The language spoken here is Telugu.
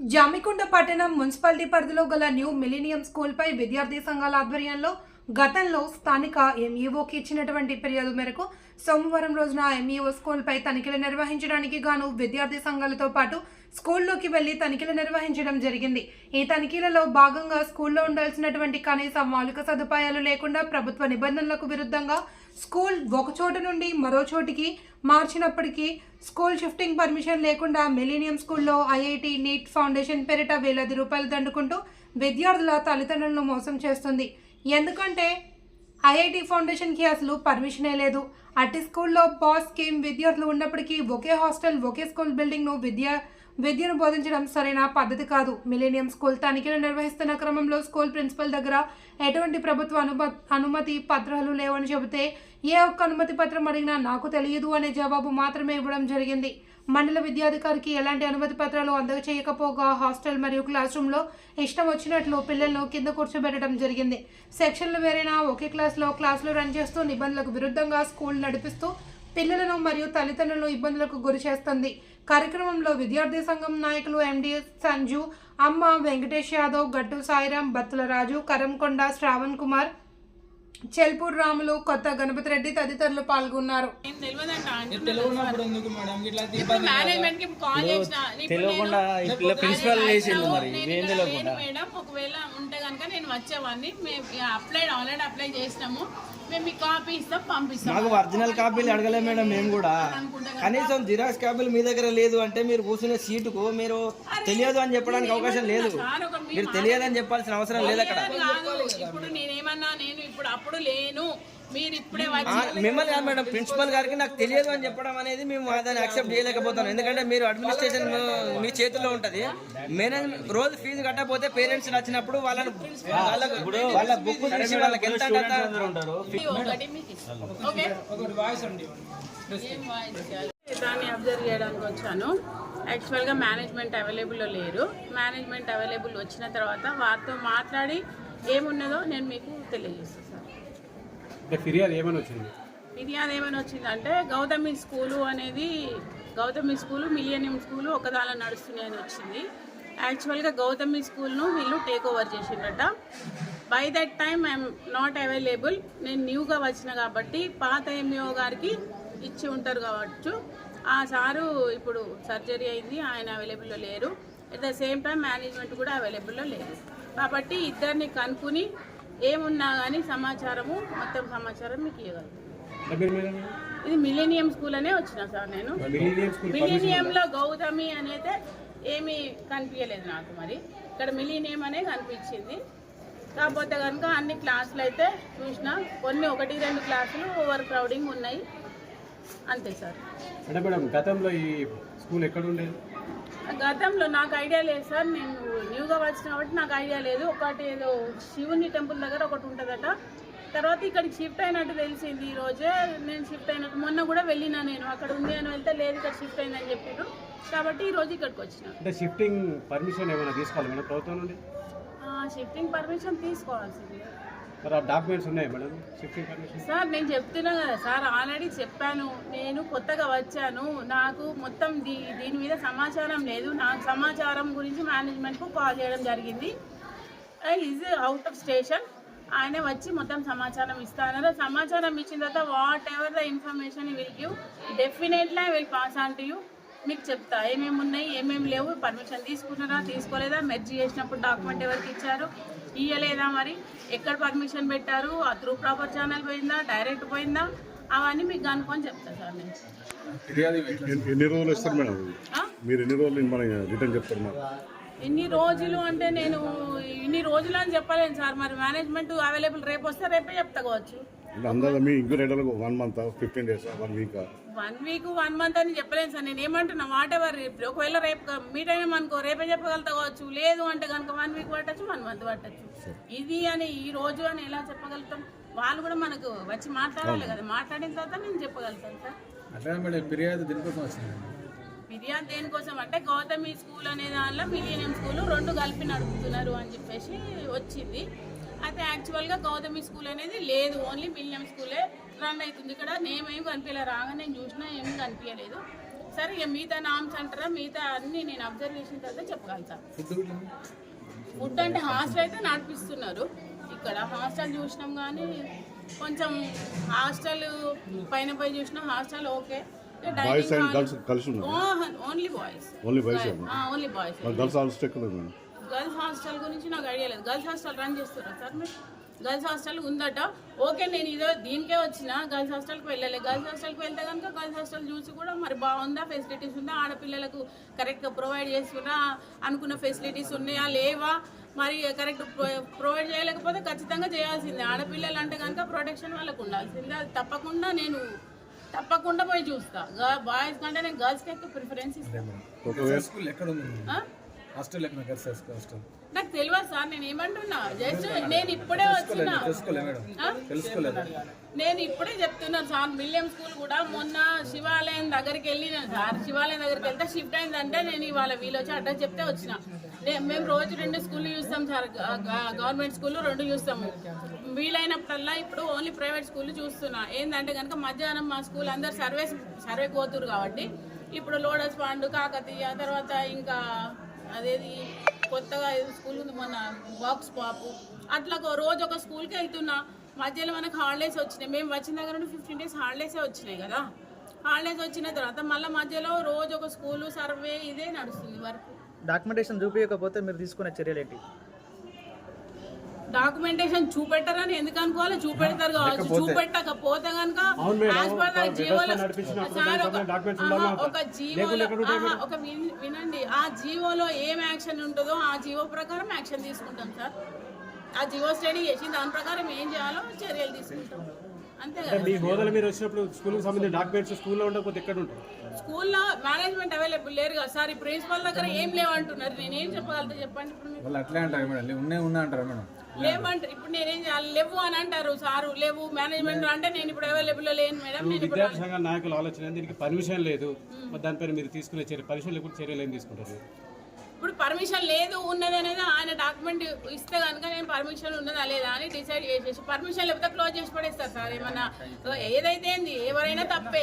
జామికొండ పట్టణం మున్సిపాలిటీ పరిధిలో గల న్యూ మిలీనియం స్కూల్పై విద్యార్థి సంఘాల ఆధ్వర్యంలో గతంలో స్థానిక ఎంఈఓకి ఇచ్చినటువంటి ఫిర్యాదు మేరకు సోమవారం రోజున ఎంఈఓ స్కూల్పై తనిఖీలు నిర్వహించడానికి గాను విద్యార్థి సంఘాలతో పాటు స్కూల్లోకి వెళ్ళి తనిఖీలు నిర్వహించడం జరిగింది. ఈ తనిఖీలలో భాగంగా స్కూల్లో ఉండాల్సినటువంటి కనీస మౌలిక సదుపాయాలు లేకుండా ప్రభుత్వ నిబంధనలకు విరుద్ధంగా స్కూల్ ఒకచోట నుండి మరో చోటికి మార్చినప్పటికీ స్కూల్ షిఫ్టింగ్ పర్మిషన్ లేకుండా మిలీనియం స్కూల్లో ఐఐటి నీట్ ఫౌండేషన్ పేరిట వేలాది రూపాయలు దండుకుంటూ విద్యార్థుల తల్లిదండ్రులను మోసం చేస్తుంది. ఎందుకంటే ఐఐటి ఫౌండేషన్కి అసలు పర్మిషనే లేదు. అట్టి స్కూల్లో బాస్ స్కీమ్ విద్యార్థులు ఉన్నప్పటికీ ఒకే హాస్టల్ ఒకే స్కూల్ బిల్డింగ్ను విద్య విద్యను బోధించడం సరైన పద్ధతి కాదు. మిలేనియం స్కూల్ తనిఖీలు నిర్వహిస్తున్న క్రమంలో స్కూల్ ప్రిన్సిపల్ దగ్గర ఎటువంటి ప్రభుత్వ అనుమ అనుమతి పత్రాలు లేవని చెబితే ఏ ఒక్క అనుమతి పత్రం అడిగినా నాకు తెలియదు అనే జవాబు మాత్రమే ఇవ్వడం జరిగింది. మండల విద్యాధికారికి ఎలాంటి అనుమతి పత్రాలు అందచేయకపోగా హాస్టల్ మరియు క్లాస్ రూమ్లో ఇష్టం వచ్చినట్లు పిల్లలను కింద కూర్చోబెట్టడం జరిగింది. సెక్షన్లు వేరైనా ఒకే క్లాస్లో క్లాసులు రన్ చేస్తూ నిబంధనలకు విరుద్ధంగా స్కూల్ నడిపిస్తూ పిల్లలను మరియు తల్లిదండ్రులను ఇబ్బందులకు గురి చేస్తుంది. కార్యక్రమంలో విద్యార్థి సంఘం నాయకులు ఎండి సంజు అమ్మ వెంకటేష్ యాదవ్ గట్టు సాయిరాం బత్తుల రాజు కరంకొండ శ్రావణ్ కుమార్ చెల్పూర్ రాములు కొత్త గణపతి రెడ్డి తదితరులు పాల్గొన్నారు. ఒకవేళ ఉంటే కనుక నేను వచ్చేవాడిని. మేము అప్లై ఆల్రెడీ అప్లై చేసినాము. మేము మీకు కాపీ ఇస్తాం పంపిస్తాం. మాకు ఒరిజినల్ కాపీలు అడగలే మేడం మేము కూడా. కనీసం జిరాక్స్ కాపీలు మీ దగ్గర లేదు అంటే మీరు కూర్చునే సీటుకు మీరు తెలియదు అని చెప్పడానికి అవకాశం లేదు. మీరు తెలియదని చెప్పాల్సిన అవసరం లేదు అక్కడ. అని ఇప్పుడు నేనేమన్నా నేను ఇప్పుడు అప్పుడు లేను. మీరు ఇప్పుడే మిమ్మల్ని కాదు మేడం ప్రిన్సిపల్ గారికి నాకు తెలియదు అని చెప్పడం అనేది మేము దాన్ని యాక్సెప్ట్ చేయలేకపోతాం ఎందుకంటే మీరు అడ్మినిస్ట్రేషన్ మీ చేతుల్లో ఉంటది. మేనేజ్మెంట్ రోజు ఫీజు కట్టకపోతే పేరెంట్స్ వచ్చినప్పుడు వాళ్ళని వాళ్ళకు వాళ్ళ బుక్ వాళ్ళకి ఎంత? దాన్ని అబ్జర్వ్ చేయడానికి వచ్చాను. యాక్చువల్గా మేనేజ్మెంట్ అవైలబుల్లో లేరు. మేనేజ్మెంట్ అవైలబుల్ వచ్చిన తర్వాత వారితో మాట్లాడి ఏమున్నదో నేను మీకు తెలియజేస్తాను సార్. ఫిర్యాదు ఏమైనా వచ్చింది? ఫిర్యాదు ఏమైనా వచ్చిందంటే గౌతమి స్కూలు అనేది గౌతమి స్కూలు మిలియనియం స్కూలు ఒకదాని నడుస్తున్నాయని వచ్చింది. యాక్చువల్గా గౌతమి స్కూల్ను వీళ్ళు take over చేసిండట by that time I'm not available నేను న్యూగా వచ్చిన కాబట్టి పాత ఎంఈఓ గారికి ఇచ్చి ఉంటారు కావచ్చు. ఆ సారు ఇప్పుడు సర్జరీ అయింది ఆయన అవైలబుల్లో లేరు. At the same time management కూడా అవైలబుల్లో లేదు. కాబట్టి ఇద్దరిని కనుక్కుని ఏమున్నా కానీ సమాచారము మొత్తం సమాచారం మీకు మీరు ఇది మిలీనియం స్కూల్ అనే వచ్చిన సార్ నేను. మిలీనియంలో గౌతమి అనేది ఏమీ కనిపించలేదు నాకు మరి. ఇక్కడ మిలీనియం అనే కనిపించింది. కాకపోతే కనుక అన్ని క్లాసులు అయితే చూసిన కొన్ని ఒకటి రెండు క్లాసులు ఓవర్ క్రౌడింగ్ ఉన్నాయి. అంతే సార్. అంటే మేడం గతంలో ఈ స్కూల్ ఎక్కడ ఉండేది? గతంలో నాకు ఐడియా లేదు సార్. నేను న్యూగా వచ్చిన కాబట్టి నాకు ఐడియా లేదు. ఒకటి ఏదో శివుని టెంపుల్ దగ్గర ఒకటి ఉంటుందట. తర్వాత ఇక్కడికి షిఫ్ట్ అయినట్టు తెలిసింది ఈ రోజే. నేను షిఫ్ట్ అయినట్టు మొన్న కూడా వెళ్ళినా నేను. అక్కడ ఉంది అని వెళ్తే లేదు ఇక్కడ షిఫ్ట్ అయిందని చెప్పారు కాబట్టి ఈ రోజు ఇక్కడికి వచ్చిన. అంటే షిఫ్టింగ్ పర్మిషన్ ఏమైనా తీసుకోవాలి మేడం ప్రభుత్వం నుండి? షిఫ్టింగ్ పర్మిషన్ తీసుకోవాల్సింది. మరి ఆ డాక్యుమెంట్స్ ఉన్నాయి మేడం? షిఫ్టింగ్ పర్మిషన్ సార్ నేను చెప్తున్నా కదా సార్ ఆల్రెడీ చెప్పాను. నేను కొత్తగా వచ్చాను. నాకు మొత్తం దీ దీని మీద సమాచారం లేదు. నాకు సమాచారం గురించి మేనేజ్మెంట్కు కాల్ చేయడం జరిగింది. ఈజ్ అవుట్ ఆఫ్ స్టేషన్ ఆయన వచ్చి మొత్తం సమాచారం ఇస్తానన్నారు. సమాచారం ఇచ్చిన తర్వాత whatever the information will give definitely I will pass on to you మీకు చెప్తా. ఏమేమి ఉన్నాయి ఏమేమి లేవు పర్మిషన్ తీసుకున్నారా తీసుకోలేదా? మెర్జీ చేసినప్పుడు డాక్యుమెంట్ ఎవరికి ఇచ్చారు? ఇయ్యలేదా మరి? ఎక్కడ పర్మిషన్ పెట్టారు? ఆ త్రూ ప్రాపర్ ఛానల్ పోయిందా డైరెక్ట్ పోయిందా? అవన్నీ మీకు కనుక్కొని చెప్తా సార్ నేను. ఎన్ని రోజులు ఇస్తారు మేడం? మీరు ఎన్ని రోజులు మన రిటర్న్ చెప్తారు మరి ఎన్ని రోజులు అంటే నేను ఇన్ని రోజులు అని చెప్పలేను సార్. మరి మేనేజ్మెంట్ అవైలబుల్ రేపు వస్తే రేపే చెప్తా కావచ్చు. అందరూ మీ ఇంకో రేటలకు one month fifteen days one week one week one month అని చెప్పలేను సార్. నేను ఏమంటున్నా వాట్ ఎవర్ ఒకవేళ రేపు మీట్ అయినా అనుకో రేపే చెప్పగలుగుతా కావచ్చు. లేదు అంటే కనుక వన్ వీక్ పట్టచ్చు వన్ మంత్ పట్టచ్చు. ఇది అని ఈ రోజు అని ఎలా చెప్పగలుగుతాం? వాళ్ళు కూడా మనకు వచ్చి మాట్లాడాలి కదా. మాట్లాడిన తర్వాత నేను చెప్పగలుగుతాను సార్. అట్లా మేడం ఫిర్యాదు దీనికోసం వచ్చింది? ఫిర్యాదు దేనికోసం అంటే గౌతమి స్కూల్ అనే దానిలో మిలీనియం స్కూల్ రెండు కలిపి నడుపుతున్నారు అని చెప్పేసి వచ్చింది. అయితే యాక్చువల్గా గౌతమి స్కూల్ అనేది లేదు. ఓన్లీ మిలియం స్కూలే రన్ అవుతుంది. ఇక్కడ నేమ్ ఏం కనిపించలే. రాగా నేను చూసినా ఏమీ కనిపించలేదు. సార్ ఇక మిగతా నామ్స్ అంటారా? మిగతా అన్ని నేను అబ్జర్వ్ చేసిన తర్వాత చెప్పగలను సార్ ఫుడ్ అంటే హాస్టల్ అయితే నడిపిస్తున్నారు. ఇక్కడ హాస్టల్ చూసినాం కానీ కొంచెం హాస్టల్ పైన పై చూసినాం hostel okay only boys only boys only boys girls hostel girls hostel గురించి నాకు ఐడియా లేదు. గర్ల్స్ హాస్టల్ రన్ చేస్తారా సార్ మీరు? గర్ల్స్ హాస్టల్ ఉందట. ఓకే నేను ఇదో దీనికే వచ్చిన. గర్ల్స్ హాస్టల్కి వెళ్ళలే. గర్ల్స్ హాస్టల్కి వెళ్తే కనుక గర్ల్స్ హాస్టల్ చూసి కూడా మరి బాగుందా? ఫెసిలిటీస్ ఉందా? ఆడపిల్లలకు కరెక్ట్గా ప్రొవైడ్ చేస్తున్నా అనుకున్న ఫెసిలిటీస్ ఉన్నాయా? లేవా? మరి కరెక్ట్ ప్రొవైడ్ చేయలేకపోతే ఖచ్చితంగా చేయాల్సిందే. ఆడపిల్లలు అంటే కనుక ప్రొటెక్షన్ వాళ్ళకు ఉండాల్సిందే. అది తప్పకుండా నేను తప్పకుండా పోయి చూస్తా. బాయ్స్ కంటే నేను గర్ల్స్కి ఎక్కువ ప్రిఫరెన్స్ ఇస్తాను స్కూల్ ఎక్కడ ఉంది? ఆ? Hostel hostel. నాకు తెలియదు సార్ నేను ఏమంటున్నా? జస్ట్ నేను ఇప్పుడే వచ్చిన. తెలుసుకోలే మేడం? తెలుసుకోలేదు. నేను ఇప్పుడే చెప్తున్నాను సార్ మిలియం స్కూల్ కూడా మొన్న శివాలయం దగ్గరికి వెళ్ళిన సార్. శివాలయం దగ్గరికి వెళ్తే షిఫ్ట్ అయిందంటే నేను ఇవాళ వీళ్ళు వచ్చి అడ్రస్ చెప్తే వచ్చిన. మేము రోజు రెండు స్కూల్ చూస్తాం సార్ గవర్నమెంట్ స్కూల్ రెండు చూస్తాము వీలైనప్పుడల్లా ఇప్పుడు ఓన్లీ ప్రైవేట్ స్కూల్ చూస్తున్నా. ఏంటంటే కనుక మధ్యాహ్నం మా స్కూల్ అందరు సర్వే సర్వే పోతురు కాబట్టి. ఇప్పుడు లోడస్ పాండు కాకతీయ తర్వాత ఇంకా అదేది కొత్తగా ఏదో స్కూల్ ఉంది మొన్న బాక్స్ పాపు అట్లా ఒక రోజు ఒక స్కూల్కి వెళ్తున్నా మధ్యలో మనకు హాలిడేస్ వచ్చినాయి. మేము వచ్చిన దగ్గర నుండి ఫిఫ్టీన్ డేస్ హాలిడేసే వచ్చినాయి కదా. హాలిడేస్ వచ్చిన తర్వాత మళ్ళీ మధ్యలో రోజు ఒక స్కూలు సర్వే ఇదే నడుస్తుంది వరకు. డాక్యుమెంటేషన్ చూపించకపోతే మీరు తీసుకునే చర్యలు ఏంటి డాక్యుమెంటేషన్ చూపెట్టరని ఎందుకు అనుకోవాలి? చూపెడతారు కావచ్చు. చూపెట్టకపోతే కనుక ఒక జీవోలో- సార్, ఒక- ఒక జీవోలో వినండి. ఆ జీవోలో ఏం యాక్షన్ ఉంటుందో ఆ జీవో ప్రకారం యాక్షన్ తీసుకుంటాం సార్. ఆ జీవో స్టడీ చేసి దాని ప్రకారం ఏం చేయాలో చర్యలు తీసుకుంటాం. అంటే మీ హోదాలో మీరు వచ్చినప్పుడు స్కూల్కి సంబంధించిన డాక్యుమెంట్స్ స్కూల్లో ఉండకపోతే ఎక్కడ ఉంటాయి స్కూల్లో మేనేజ్మెంట్ అవైలబుల్ లేరు కదా సార్. ఈ ప్రిన్సిపల్ దగ్గర ఏం లేవంటున్నారు. నేనేం చెప్పగలుగుతా చెప్పండి ఇప్పుడు మీకు? వాళ్ళు అట్లే అంటారు మేడం. ఉన్నాయి ఉన్నా అంటారు మేడం? లేవంటారు. ఇప్పుడు నేనేం చేయాలి? లేవు అని అంటారు సారు. లేవు మేనేజ్మెంట్ అంటే నేను ఇప్పుడు అవైలబుల్ లేను మేడం. నేను ఇప్పుడు విద్యార్థి సంఘ నాయకుల ఆలోచన దీనికి పర్మిషన్ లేదు. మరి దానిపైన మీరు తీసుకునే చర్య పర్మిషన్ లేకుండా చర్యలు ఏం తీసుకుంటారు? ఇప్పుడు పర్మిషన్ లేదు ఉన్నది అనేది ఆయన డాక్యుమెంట్ ఇస్తే కనుక నేను పర్మిషన్ ఉన్నదా లేదా అని డిసైడ్ చేసేసి పర్మిషన్ లేకపోతే క్లోజ్ చేసి పడేస్తారు సార్. ఏమన్నా ఏదైతే ఏంది ఎవరైనా తప్పే